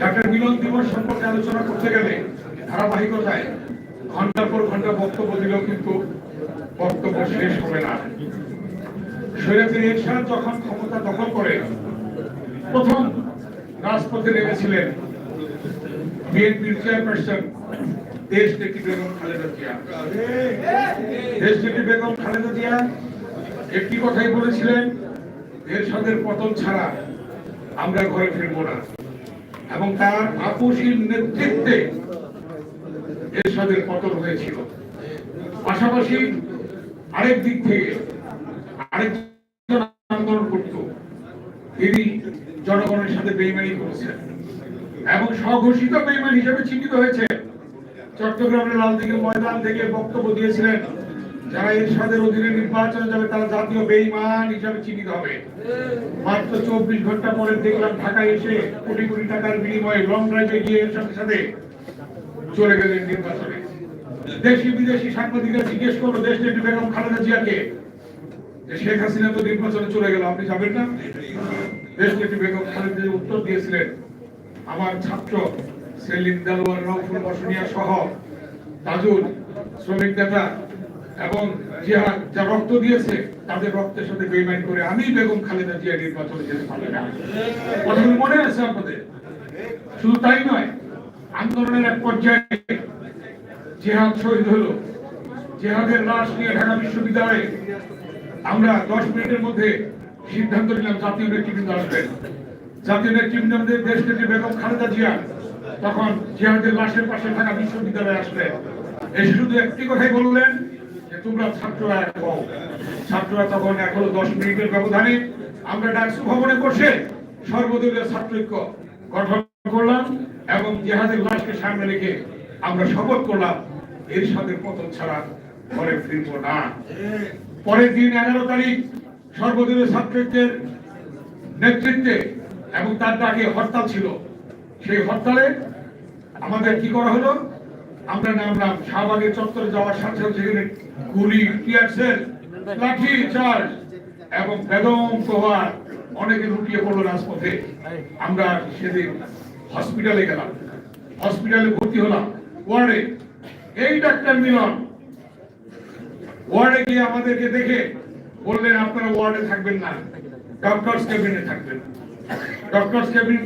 Doctor মিলন দিবস সম্পর্কে আলোচনা করতে গেলে ধারাবাহিকতায় ঘণ্টার পর ঘণ্টা বক্তব্য দিলেও কিন্তু বক্তব্য শেষ হবে না। সৈয়দের এরশাদ যখন ক্ষমতা দখল করে প্রথম রাজপথে নেমেছিলেন বিএনপির চেয়ারপারসন দেশ নেত্রী বেগম খালেদা জিয়া। দেশ নেত্রী বেগম খালেদা জিয়া একটি কথাই বলেছিলেন, এরশাদের পতন ছাড়া আমরা ঘরে ফিরবো না। এবং তার আপোষীর নেতৃত্বে এরশাদের পতন হয়েছিল। পাশাপাশি আরেক দিক থেকে করত তিনি জনগণের সাথে বেইমানি করেছেন এবং স্বঘোষিত বেইমান হিসেবে চিহ্নিত হয়েছে। চট্টগ্রামের লালদিঘির ময়দান থেকে বক্তব্য দিয়েছিলেন যারা এরশাদের অধীনে নির্বাচনে যাবে, তারা জাতীয় বেইমান হিসাবে চিহ্নিত হবে। মাত্র চব্বিশ ঘণ্টা পরে দেখলাম ঢাকায় এসে কোটি কোটি টাকার বিনিময়ে লং ড্রাইভে গিয়ে এর সাথে সাথে চলে গেলেন নির্বাচনে। দেশি বিদেশি সাংবাদিকরা জিজ্ঞেস করল, দেশ নেত্রী বেগম খালেদা জিয়াকে? শেখ হাসিনা তো নির্বাচনে চলে গেল, আপনি যাবেন না? দেশ বেগম খালেদা উত্তর দিয়েছিলেন। আমার ছাত্র সেলিম দেলোয়ার রৌফুল বসনিয়া সহ তাজুল শ্রমিক নেতা এবং জিহাদ যা রক্ত দিয়েছে, তাদের রক্তের সাথে বেইমানি করে আমি বেগম খালেদা জিয়া নির্বাচনে যেতে পারি না। মনে আছে আপনাদের? শুধু তাই নয়, আন্দোলনের এক পর্যায়ে জেহাদ শহীদ হলো। জেহাদের লাশ নিয়ে ঢাকা বিশ্ববিদ্যালয়ে আমরা দশ মিনিটের মধ্যে সিদ্ধান্ত নিলাম জাতীয় নেতৃবৃন্দ আসবেন। জাতীয় নেতৃবৃন্দ আমাদের দেশ নেত্রী বেগম খালেদা জিয়া তখন জেহাদের লাশের পাশে ঢাকা বিশ্ববিদ্যালয়ে আসলেন। এসে শুধু একটি কথাই বললেন যে, তোমরা ছাত্ররা এক ছাত্ররা তখন হলো দশ মিনিটের ব্যবধানে আমরা ডাকসু ভবনে বসে সর্বদলীয় ছাত্রৈক্য গঠন করলাম এবং জেহাদের লাশকে সামনে রেখে আমরা শপথ করলাম এর সাথে পতন ছাড়া ঘরে ফিরব না। পরের দিন এগারো তারিখ সর্বদলীয় ছাত্রদের নেতৃত্বে এবং তার ডাকে হরতাল ছিল, সেই হরতালে আমাদের কি করা হলো? আমরা নামলাম শাহবাগের চত্বরে যাওয়ার সাথে সাথে সেখানে গুলি টিয়ারসেল লাঠি চার্জ এবং বেদম প্রহার অনেকে লুটিয়ে পড়ল রাজপথে। আমরা সেদিন হসপিটালে গেলাম। হসপিটালে ভর্তি হলাম। ওয়ার্ডে এই ডাক্তার মিলন, ওয়ার্ডে গিয়ে আমাদেরকে দেখে বললেন আপনারা ওয়ার্ডে থাকবেন না। ডক্টরস কেবিনে থাকবেন। ডক্টরস কেবিন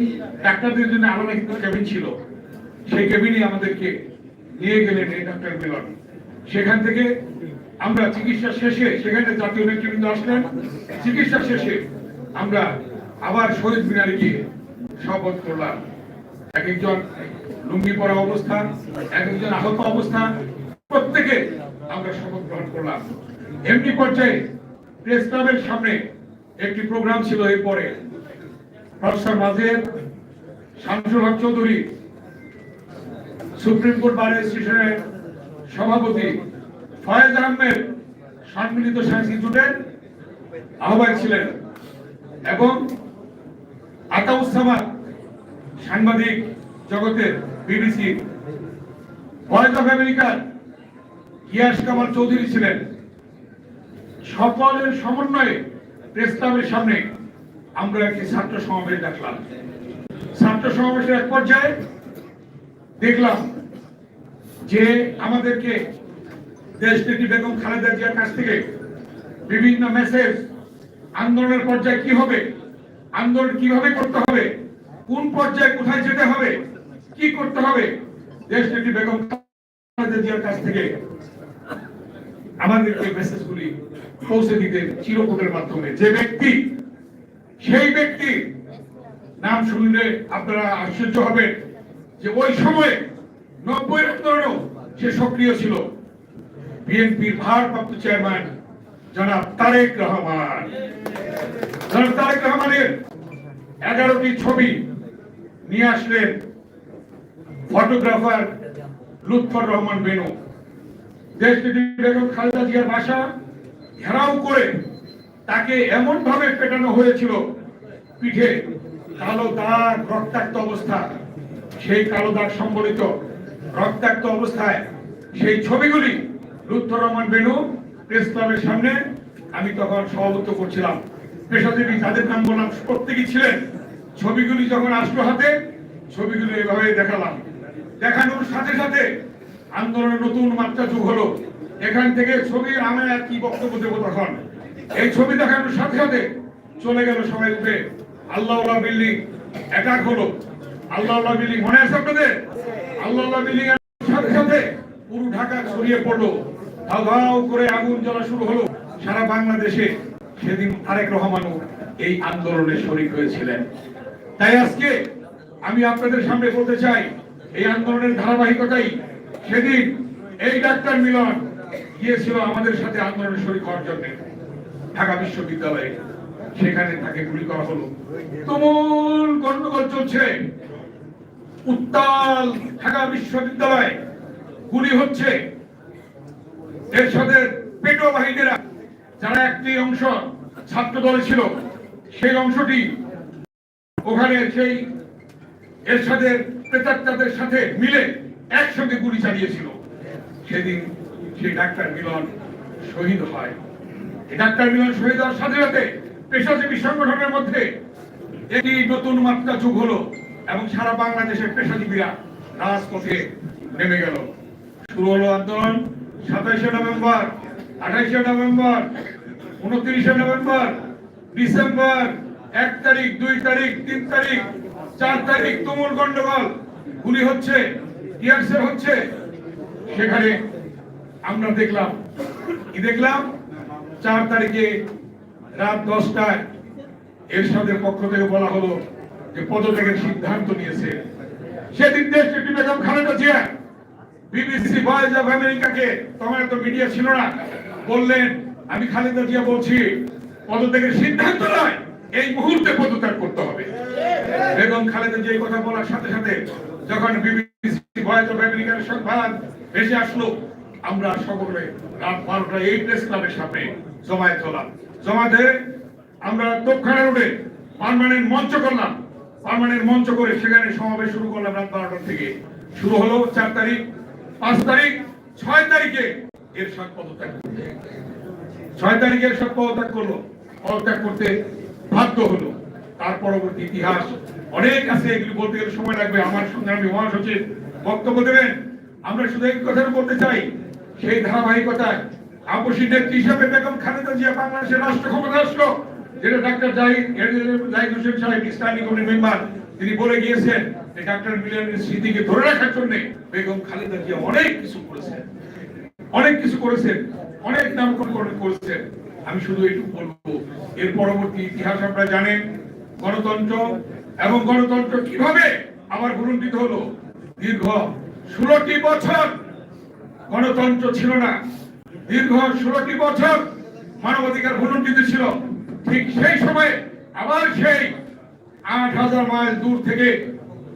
ডাক্তারদের জন্য আলাদা কিন্তু কেবিন ছিল। সেই কেবিনে আমাদেরকে নিয়ে গেলেন এই ডাক্তার মিলন। সেখান থেকে আমরা চিকিৎসা শেষে, সেখানে জাতীয় নেতৃবৃন্দ আসলেন। চিকিৎসা শেষে আমরা আবার শহীদ মিনারে গিয়ে শপথ করলাম। এক একজন লুঙ্গি পরা অবস্থা এক একজন আহত অবস্থা, প্রত্যেকে আমরা শপথ গ্রহণ করলাম। এমনি পর্যায়ে প্রেস ক্লাবের সামনে একটি প্রোগ্রাম ছিল এরপরে। Professor Majed Shamsul Haque Chowdhury supreme court bar অ্যাসোসিয়েশনের সভাপতি ফয়েজ আহমেদ সম্মিলিত সায়েন্স ইনস্টিটিউটের আহ্বায়ক ছিলেন এবং আতাউসামাদ সাংবাদিক জগতের বিবিসি ভয়েস অফ আমেরিকার গিয়াস কামাল চৌধুরী ছিলেন। সকলের সমন্বয়ে প্রেস ক্লাবের সামনে আমরা একটি ছাত্র সমাবেশ ডাকলাম ছাত্র সমাবেশের এক পর্যায়ে দেখলাম যে আমাদেরকে দেশ নেত্রী বেগম খালেদা জিয়ার কাছ থেকে বিভিন্ন মেসেজ আন্দোলনের পর্যায়ে কি হবে, আন্দোলন কীভাবে করতে হবে, কোন পর্যায়ে কোথায় যেতে হবে, কি করতে হবে দেশ নেত্রী বেগম খালেদা জিয়ার কাছ থেকে আমাদেরকে মেসেজগুলি পৌঁছে দিতে চিরকুটের মাধ্যমে যে ব্যক্তি, সেই ব্যক্তি, নাম শুনলে আপনারা আশ্চর্য হবেন যে ওই সময়ে নব্বই আন্দোলনও সে সক্রিয় ছিল। বিএনপির ভারপ্রাপ্ত চেয়ারম্যান জনাব তারেক রহমান। জনাব তারেক রহমানের এগারোটি ছবি নিয়ে আসলেন ফটোগ্রাফার লুৎফর রহমান বেনু। দেশটির বেগম খালেদা জিয়ার ভাষা ঘেরাও করে তাকে এমন ভাবে পেটানো হয়েছিল, পিঠে কালো দাগ, রক্তাক্ত অবস্থা। সেই কালো দাগ সম্বলিত রক্তাক্ত অবস্থায় সেই ছবিগুলি লুৎফর রহমান বেনু প্রেস ক্লাবের সামনে আমি তখন সভাপত্য করছিলাম। পেশাজীবী তাদের নাম বললাম, প্রত্যেকেই ছিলেন। ছবিগুলি যখন আসলো হাতে, ছবিগুলি এভাবে দেখালাম। দেখানোর সাথে সাথে আন্দোলনের নতুন মাত্রা যোগ হলো। এখান থেকে ছবি আমি আর কি বক্তব্য দেবো তখন? এই ছবি দেখানোর সাথে সাথে চলে গেল সবাই উঠে। আল্লাহ বিল্ডিং অ্যাটাক হলো। আল্লাহ বিল্ডিং মনে আছে আপনাদের? আল্লাহ বিল্ডিং সাথে সাথে পুরো ঢাকা ছড়িয়ে পড়ল। ধাও করে আগুন জ্বলা শুরু হলো সারা বাংলাদেশে। সেদিন আরেক রহমানও এই আন্দোলনে শরিক হয়েছিলেন। তাই আজকে আমি আপনাদের সামনে বলতে চাই, এই আন্দোলনের ধারাবাহিকতাই সেদিন এই ডাক্তার মিলন গিয়েছিল আমাদের সাথে আন্দোলনে শরিক হওয়ার জন্য ঢাকা বিশ্ববিদ্যালয়ে। সেখানে তাকে গুলি করা হলো। তুমুল গন্ডগোল চলছে। উত্তাল ঢাকা বিশ্ববিদ্যালয়ে গুলি হচ্ছে। এরশাদের পেটো বাহিনীরা, যারা একটি অংশ ছাত্র দলে ছিল, সেই অংশটি ওখানে সেই এর সাথে প্রেতাত্মাদের সাথে মিলে একসঙ্গে গুলি চালিয়েছিল। সেদিন সেই ডাক্তার মিলন শহীদ হয়। ডাক্তার মিলন শহীদ হওয়ার সাথে সাথে পেশাজীবী সংগঠনের মধ্যে একটি নতুন মাত্রা যুগ হলো এবং সারা বাংলাদেশের পেশাজীবীরা রাজপথে নেমে গেল। শুরু হলো আন্দোলন সাতাইশে নভেম্বর, আঠাইশে নভেম্বর, উনত্রিশে নভেম্বর, ডিসেম্বর, এক তারিখ, দুই তারিখ, তিন তারিখ, চার তারিখ তুমুল গন্ডগোল। গুলি হচ্ছে হচ্ছে, সেখানে আমরা দেখলাম, কি দেখলাম? চার তারিখে রাত দশটায় এরশাদের পক্ষ থেকে বলা হলো যে পদত্যাগের সিদ্ধান্ত নিয়েছে। সেদিন দেশ বেগম বিবিসি ভয়েস অফ আমেরিকাকে তো মিডিয়া ছিল না, বললেন, আমি খালেদা জিয়া বলছি, পদত্যাগের সিদ্ধান্ত নয়, এই মুহূর্তে পদত্যাগ করতে হবে। বেগম খালেদা জিয়া কথা বলার সাথে সাথে যখন বিবিসি ভয়েস আমেরিকার সংবাদ। ভেসে আসলো। আমরা সকলে রাত বারোটা এই প্রেস ক্লাবের সামনে জমায়েত হলাম। জমাতে আমরা দক্ষিণা রোডে পার্মানেন্ট মঞ্চ করলাম। পার্মানেন্ট মঞ্চ করে সেখানে সমাবেশ শুরু করলাম রাত বারোটার থেকে। শুরু হলো চার তারিখ, পাঁচ তারিখ, ছয় তারিখে এর সাত পদত্যাগ ছয় তারিখের সব পদত্যাগ করল। পদত্যাগ করতে বাধ্য হলো। তার পরবর্তী ইতিহাস অনেক আছে, এগুলি বলতে গেলে সময় লাগবে। আমার সংগ্রামী মহাসচিব বক্তব্য দেবেন। আমরা শুধু এই কথা বলতে চাই, সেই ধারাবাহিকতায় আপসী নেত্রী হিসাবে বেগম খালেদা জিয়া বাংলাদেশের রাষ্ট্র ক্ষমতা আসলো, যেটা ডাক্তার জাহিদ জাহিদ হোসেন সাহেব স্ট্যান্ডিং কমিটি মেম্বার, তিনি বলে গিয়েছেন যে ডাক্তার মিলনের স্মৃতিকে ধরে রাখার জন্য বেগম খালেদা জিয়া অনেক কিছু করেছেন। অনেক কিছু করেছেন, অনেক নামকরণ করেছেন। আমি শুধু এইটুকু বলব, এর পরবর্তী ইতিহাস আপনারা জানেন, গণতন্ত্র এবং গণতন্ত্র কীভাবে আবার ভুলুণ্ঠিত হলো দীর্ঘ ষোলোটি বছর গণতন্ত্র ছিল না। দীর্ঘ ষোলোটি বছর মানবাধিকার ভুলুণ্ঠিত ছিল। ঠিক সেই সময়ে আবার সেই আট হাজার মাইল দূর থেকে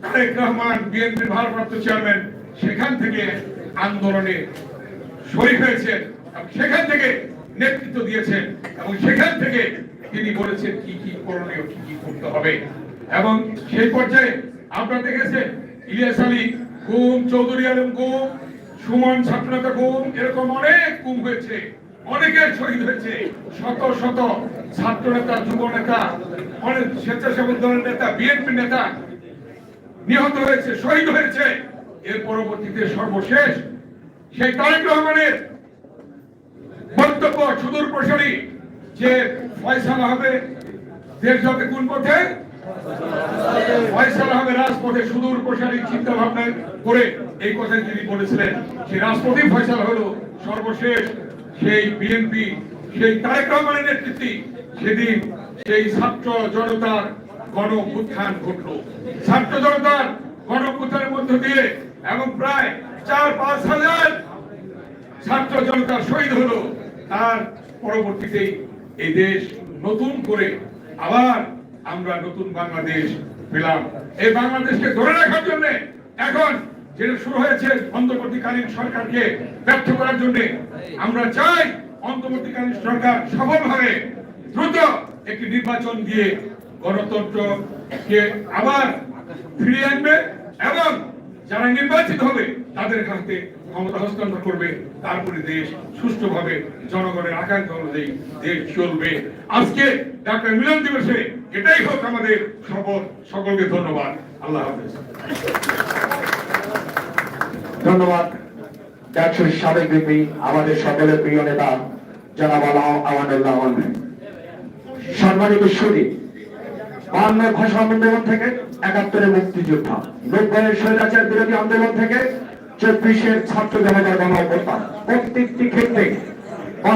তারেক রহমান, বিএনপির ভারপ্রাপ্ত চেয়ারম্যান, সেখান থেকে আন্দোলনে শরীর হয়েছেন এবং সেখান থেকে নেতৃত্ব দিয়েছেন এবং সেখান থেকে তিনি বলেছেন কি কি করণীয়, কি কি করতে হবে। এবং সেই পর্যায়ে আপনারা দেখেছেন ইলিয়াস আলী গুম, চৌধুরী আলম গুম, সুমন ছাত্রনেতা গুম, এরকম অনেক গুম হয়েছে, অনেকের শহীদ হয়েছে, শত শত ছাত্র নেতা যুব নেতা অনেক স্বেচ্ছাসেবক দলের নেতা, বিএনপি নেতা নিহত হয়েছে, শহীদ হয়েছে। এর পরবর্তীতে সর্বশেষ সেই তারেক রহমানের বক্তব্য সুদূর প্রসারী যে ফয়সালা হবে, দেশ যাতে কোন পথে? ফয়সালা হবে রাজপথে সুদূর প্রসারী চিন্তা ভাবনা করে এই কথা তিনি বলেছিলেন। সেই রাজপথেই ফয়সালা হলো সর্বশেষ সেই বিএনপি, সেই তারেক রহমানের নেতৃত্বে সেদিন সেই ছাত্র জনতার গণ উত্থান ঘটলো। ছাত্র জনতার গণ উত্থানের মধ্য দিয়ে এবং প্রায় চার পাঁচ হাজার ছাত্র জনতা শহীদ হলো। তার পরবর্তীতে এই দেশ নতুন করে আবার আমরা নতুন বাংলাদেশ পেলাম। এই বাংলাদেশকে ধরে রাখার জন্য এখন যেটা শুরু হয়েছে অন্তর্বর্তীকালীন সরকারকে ব্যর্থ করার জন্য, আমরা চাই অন্তর্বর্তীকালীন সরকার সফলভাবে দ্রুত একটি নির্বাচন দিয়ে গণতন্ত্রকে আবার ফিরিয়ে আনবে এবং যারা নির্বাচিত হবে তাদের হাতে ক্ষমতা হস্তান্তর করবে। তারপরে দেশ সুষ্ঠুভাবে জনগণের আকাঙ্ক্ষা অনুযায়ী দেশ চলবে। আজকে ডাক্তার মিলন দিবসে এটাই হোক আমাদের শপথ সকলকে ধন্যবাদ। আল্লাহ হাফেজ। ধন্যবাদ। ডাকসুর সাবেক বিপি আমাদের সকলের প্রিয় নেতা, জনাব সম্মানিত ভাষা আন্দোলন থেকে একাত্তরের মুক্তিযোদ্ধা, নব্বইয়ের স্বৈরাচার বিরোধী আন্দোলন থেকে চব্বিশের ছাত্র জনতার গণ প্রত্যেকটি ক্ষেত্রে